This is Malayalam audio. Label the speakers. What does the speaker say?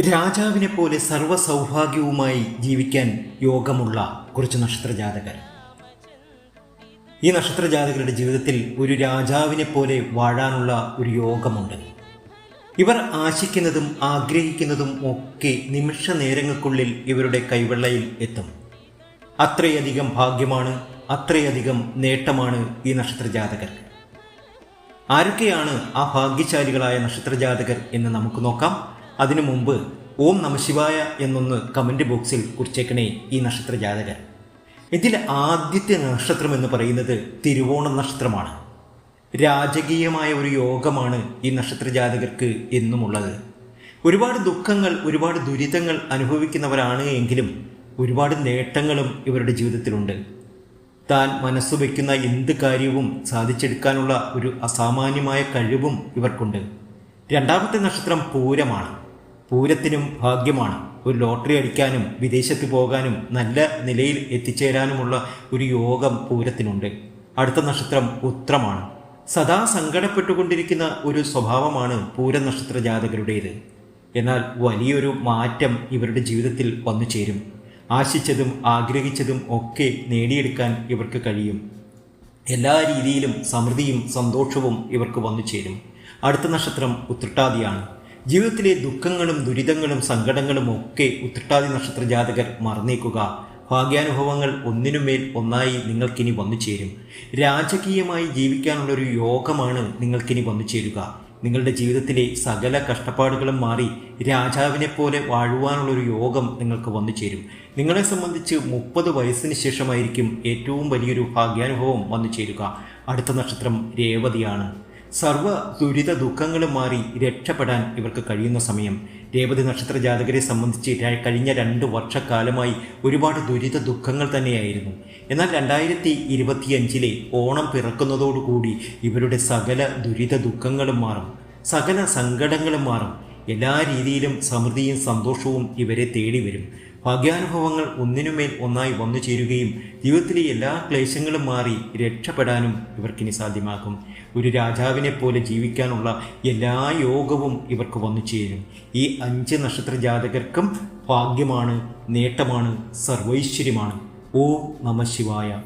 Speaker 1: രാജാവിനെ പോലെ സർവ സൗഭാഗ്യവുമായി ജീവിക്കാൻ യോഗമുള്ള കുറച്ച് നക്ഷത്രജാതകർ. ഈ നക്ഷത്രജാതകരുടെ ജീവിതത്തിൽ ഒരു രാജാവിനെ പോലെ വാഴാനുള്ള ഒരു യോഗമുണ്ട്. ഇവർ ആശിക്കുന്നതും ആഗ്രഹിക്കുന്നതും ഒക്കെ നിമിഷ നേരങ്ങൾക്കുള്ളിൽ ഇവരുടെ കൈവെള്ളയിൽ എത്തും. അത്രയധികം ഭാഗ്യമാണ് അത്രയധികം നേട്ടമാണ് ഈ നക്ഷത്രജാതകർക്ക് ആരൊക്കെയാണ് ആ ഭാഗ്യശാലികളായ നക്ഷത്രജാതകർ എന്ന് നമുക്ക് നോക്കാം. അതിനു മുമ്പ് ഓം നമശിവായ എന്നൊന്ന് കമന്റ് ബോക്സിൽ കുറിച്ചേക്കണേ ഈ നക്ഷത്ര ജാതകർ ഇതിൽ ആദ്യത്തെ നക്ഷത്രം എന്ന് പറയുന്നത് തിരുവോണം നക്ഷത്രമാണ്. രാജകീയമായ ഒരു യോഗമാണ് ഈ നക്ഷത്ര ജാതകർക്ക് എന്നുമുള്ളത്. ഒരുപാട് ദുഃഖങ്ങൾ ഒരുപാട് ദുരിതങ്ങൾ അനുഭവിക്കുന്നവരാണ് എങ്കിലും ഒരുപാട് നേട്ടങ്ങളും ഇവരുടെ ജീവിതത്തിലുണ്ട്. താൻ മനസ്സു വയ്ക്കുന്ന എന്ത് കാര്യവും സാധിച്ചെടുക്കാനുള്ള ഒരു അസാമാന്യമായ കഴിവും ഇവർക്കുണ്ട്. രണ്ടാമത്തെ നക്ഷത്രം പൂരമാണ്. പൂരത്തിനും ഭാഗ്യമാണ്. ഒരു ലോട്ടറി അടിക്കാനും വിദേശത്ത് പോകാനും നല്ല നിലയിൽ എത്തിച്ചേരാനുമുള്ള ഒരു യോഗം പൂരത്തിനുണ്ട്. അടുത്ത നക്ഷത്രം ഉത്രമാണ്. സദാ സങ്കടപ്പെട്ടുകൊണ്ടിരിക്കുന്ന ഒരു സ്വഭാവമാണ് പൂര നക്ഷത്ര ജാതകരുടേത്. എന്നാൽ വലിയൊരു മാറ്റം ഇവരുടെ ജീവിതത്തിൽ വന്നു ചേരും. ആശിച്ചതും ആഗ്രഹിച്ചതും ഒക്കെ നേടിയെടുക്കാൻ ഇവർക്ക് കഴിയും. എല്ലാ രീതിയിലും സമൃദ്ധിയും സന്തോഷവും ഇവർക്ക് വന്നു ചേരും. അടുത്ത നക്ഷത്രം ഉത്രട്ടാതിയാണ് ജീവിതത്തിലെ ദുഃഖങ്ങളും ദുരിതങ്ങളും സങ്കടങ്ങളും ഒക്കെ ഉത്രട്ടാതി നക്ഷത്ര ജാതകർ മറന്നേക്കുക. ഭാഗ്യാനുഭവങ്ങൾ ഒന്നിനുമേൽ ഒന്നായി നിങ്ങൾക്കിനി വന്നു ചേരും. രാജകീയമായി ജീവിക്കാനുള്ളൊരു യോഗമാണ് നിങ്ങൾക്കിനി വന്നു ചേരുക. നിങ്ങളുടെ ജീവിതത്തിലെ സകല കഷ്ടപ്പാടുകളും മാറി രാജാവിനെ പോലെ വാഴുവാനുള്ളൊരു യോഗം നിങ്ങൾക്ക് വന്നു ചേരും. നിങ്ങളെ സംബന്ധിച്ച് മുപ്പത് വയസ്സിന് ശേഷമായിരിക്കും ഏറ്റവും വലിയൊരു ഭാഗ്യാനുഭവം വന്നു ചേരുക. അടുത്ത നക്ഷത്രം രേവതിയാണ്. സർവ ദുരിത ദുഃഖങ്ങളും മാറി രക്ഷപ്പെടാൻ ഇവർക്ക് കഴിയുന്ന സമയം. രേവതി നക്ഷത്ര ജാതകരെ സംബന്ധിച്ച് കഴിഞ്ഞ രണ്ട് വർഷക്കാലമായി ഒരുപാട് ദുരിത ദുഃഖങ്ങൾ തന്നെയായിരുന്നു. എന്നാൽ രണ്ടായിരത്തി ഇരുപത്തിയഞ്ചിലെ ഓണം പിറക്കുന്നതോടുകൂടി ഇവരുടെ സകല ദുരിത ദുഃഖങ്ങളും മാറും. സകല സങ്കടങ്ങളും മാറും. എല്ലാ രീതിയിലും സമൃദ്ധിയും സന്തോഷവും ഇവരെ തേടി വരും ഭാഗ്യാനുഭവങ്ങൾ ഒന്നിനുമേൽ ഒന്നായി വന്നു ചേരുകയും ജീവിതത്തിലെ എല്ലാ ക്ലേശങ്ങളും മാറി രക്ഷപ്പെടാനും ഇവർക്കിനി സാധ്യമാകും. ഒരു രാജാവിനെ പോലെ ജീവിക്കാനുള്ള എല്ലാ യോഗവും ഇവർക്ക് വന്നു ചേരും. ഈ അഞ്ച് നക്ഷത്ര ജാതകർക്കും ഭാഗ്യമാണ് നേട്ടമാണ് സർവൈശ്വര്യമാണ്. ഓ നമ ശിവായ.